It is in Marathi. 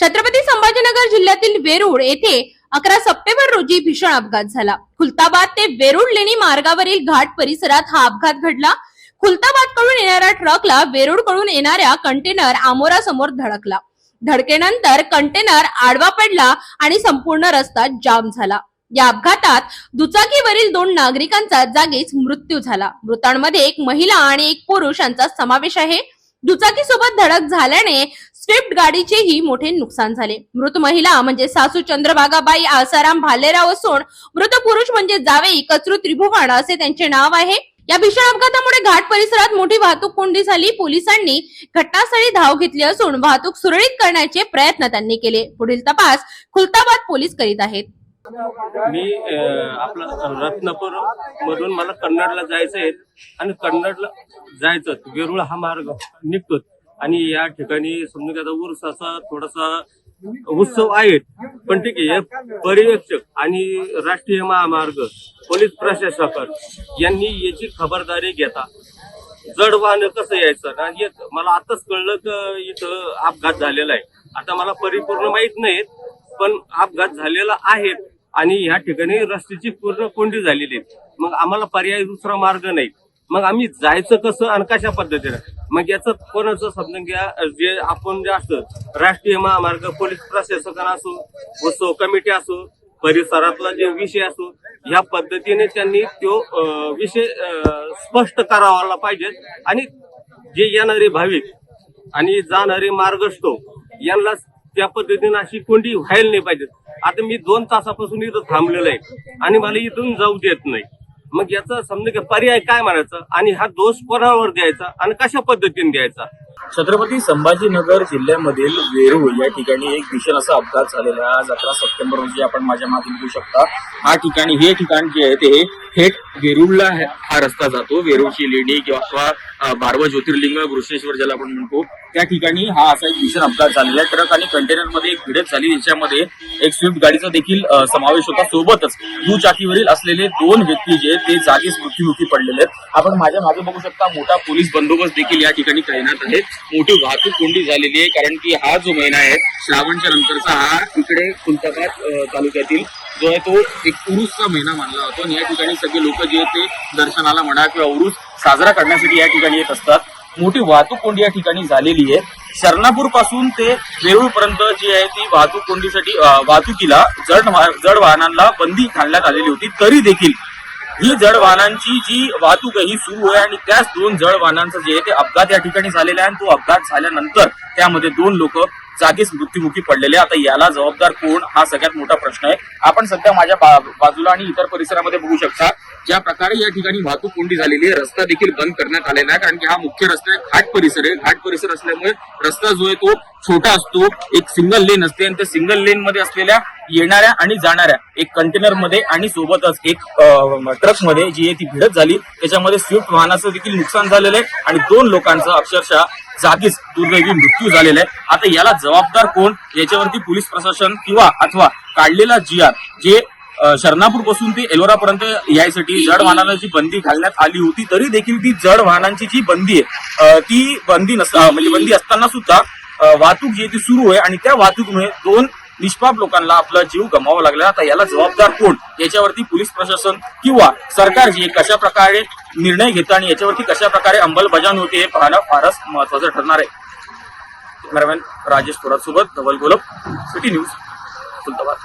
छत्रपती संभाजीनगर जिल्ह्यातील वेरूळ येथे अकरा सप्टेंबर रोजी भीषण अपघात झाला. खुलताबाद ते वेरूळ लेणी मार्गावरील घाट परिसरात हा अपघात घडला. खुलताबादकडून येणाऱ्या ट्रकला वेरूळकडून येणाऱ्या कंटेनर आमोरा समोर धडकला. धडकेनंतर कंटेनर आडवा पडला आणि संपूर्ण रस्ता जाम झाला. या अपघातात दुचाकीवरील दोन नागरिकांचा जागीच मृत्यू झाला. मृतांमध्ये एक महिला आणि एक पुरुष यांचा समावेश आहे. दुचाकी सोबत धडक झाल्याने स्विफ्ट गाडीचेही मोठे नुकसान झाले. मृत महिला म्हणजे सासू चंद्रभागाबाई आसाराम भालेराव असून मृत पुरुष म्हणजे जावेई कचरू त्रिभुवन असे त्यांचे नाव आहे. या भीषण अपघातामुळे घाट परिसरात मोठी वाहतूक कोंडी झाली. पोलिसांनी घटनास्थळी धाव घेतली असून वाहतूक सुरळीत करण्याचे प्रयत्न त्यांनी केले. पुढील तपास खुलताबाद पोलीस करीत आहेत. मी आपलं रत्नपूर मधून मला कन्नडला जायचं आहे आणि कन्नडला जायचं वेरुळ हा मार्ग निघतो आणि या ठिकाणी समजून घ्या आता उरसाचा थोडासा उत्सव आहे. पण ठीक आहे हे पर्यवेक्षक आणि राष्ट्रीय महामार्ग पोलीस प्रशासक यांनी याची खबरदारी घेता. जड वाहन कसं यायचं? आणि मला आताच कळलं की इथं अपघात झालेला आहे. आता मला परिपूर्ण माहीत नाही पण अपघात झालेला आहे आणि ह्या ठिकाणी रस्त्याची पूर्ण कोंडी झालेली आहे. मग आम्हाला पर्याय दुसरा मार्ग नाही. मग आम्ही जायचं कसं आणि कशा पद्धतीनं? मग याचं कोणाचं समजून घ्या जे आपण जे असतं राष्ट्रीय महामार्ग पोलीस प्रशासकांना असो उत्सव कमिटी असो परिसरातला जे विषय असो ह्या पद्धतीने त्यांनी तो विषय स्पष्ट करावाला पाहिजे आणि जे येणारे भाविक आणि जाणारे मार्गस्थ यांना त्या पद्धतीने अशी कोणती व्हायला नाही पाहिजे आता मी दोन तासापासून इथं थांबलेलो आहे आणि मला इथून जाऊ देत नाही. मग याचा समजा की पर्याय काय म्हणायचा? आणि हा दोष कोणावर द्यायचा? आणि कशा पद्धतीने द्यायचा? छत्रपती संभाजीनगर जिल्ह्यामधील वेरूळ या ठिकाणी एक भीषण असा अपघात झालेला आज अकरा सप्टेंबर रोजी आपण माझ्या मागे बघू शकता. हा ठिकाणी हे ठिकाण जे आहे ते थेट वेरूळला हा रस्ता जातो. वेरूळची लेणी किंवा अ, ज्योतिर्लिंग घृष्णेश्वर ज्याला आपण म्हणतो त्या ठिकाणी हा असा एक भीषण अपघात झालेला आहे. ट्रक आणि कंटेनरमध्ये एक भिडत झाली. याच्यामध्ये एक स्विफ्ट गाडीचा देखील समावेश होता. सोबतच दुचाकीवरील असलेले दोन व्यक्ती जे ते जागीच मृत्यूमुखी पडलेले आहेत. आपण माझ्या मागे बघू शकता मोठा पोलीस बंदोबस्त देखील या ठिकाणी तैनात आहे. मोठी वाहतूक कोंडी झालेली आहे कारण की हा जो महिना आहे श्रावणच्या नंतरचा हा इकडे खुलताबाद तालुक्यातील जो आहे तो एक उरुसचा महिना मानला जातो. आणि या ठिकाणी सगळे लोक जे ते दर्शनाला म्हणा किंवा उरुस साजरा करण्यासाठी या ठिकाणी येत असतात. मोठी वाहतूक कोंडी या ठिकाणी झालेली आहे. शरणापूरपासून ते वेरूळ पर्यंत जी आहे ती वाहतूक कोंडीसाठी वाहतुकीला जड जड वाहनांना बंदी घालण्यात आलेली होती. तरी देखील ही जड वाहनांची जी वाहतूक आहे ही सुरू आहे आणि त्याच दोन जड वाहनांचं जे आहे ते अपघात या ठिकाणी झालेला आहे आणि तो अपघात झाल्यानंतर त्यामध्ये दोन लोक जागीच मृत्युमुखी पडलेले. आता याला जबाबदार कोण? हा सगळ्यात मोठा प्रश्न आहे. आपण सध्या माझ्या बाजूला आणि इतर परिसरामध्ये बघू शकता ज्या प्रकारे या ठिकाणी वाहतूक कोंडी झालेली आहे. रस्ता देखील बंद करण्यात आलेला आहे कारण की हा मुख्य रस्ता आहे घाट परिसर आहे. घाट परिसर असल्यामुळे रस्ता जो आहे तो छोटा असतो एक सिंगल लेन असते आणि त्या सिंगल लेन मध्ये असलेल्या येणाऱ्या आणि जाणाऱ्या एक कंटेनरमध्ये आणि सोबतच एक ट्रकमध्ये जी आहे ती भिडत झाली. त्याच्यामध्ये स्विफ्ट वाहनाचं देखील नुकसान झालेलं आहे आणि दोन लोकांचं अक्षरशः जागीच दुर्दैवी मृत्यू झालेला आहे. आता याला जबाबदार कोण? याच्यावरती पोलीस प्रशासन किंवा अथवा काढलेला जी आर जे शरणापूरपासून ते एलोरा पर्यंत यायसाठी जड वाहनाला जी बंदी घालण्यात आली होती तरी देखील ती जड वाहनांची जी बंदी आहे ती बंदी नस अ, म्हणजे बंदी असताना सुद्धा वाहतूक जी आहे ती सुरू आहे आणि त्या वाहतुकीमुळे दोन निष्पाप लोकांना आपला जीव गमावा लागला. आता याला जबाबदार कोण? याच्यावरती पोलीस प्रशासन किंवा सरकार जे कशा प्रकारे निर्णय घेतं आणि याच्यावरती कशा प्रकारे अंमलबजावणी होते हे पाहणं फारच महत्वाचं ठरणार आहे. कॅमेरामॅन राजेश थोरात सोबत धवल गोलप सिटी न्यूज खुलताबाद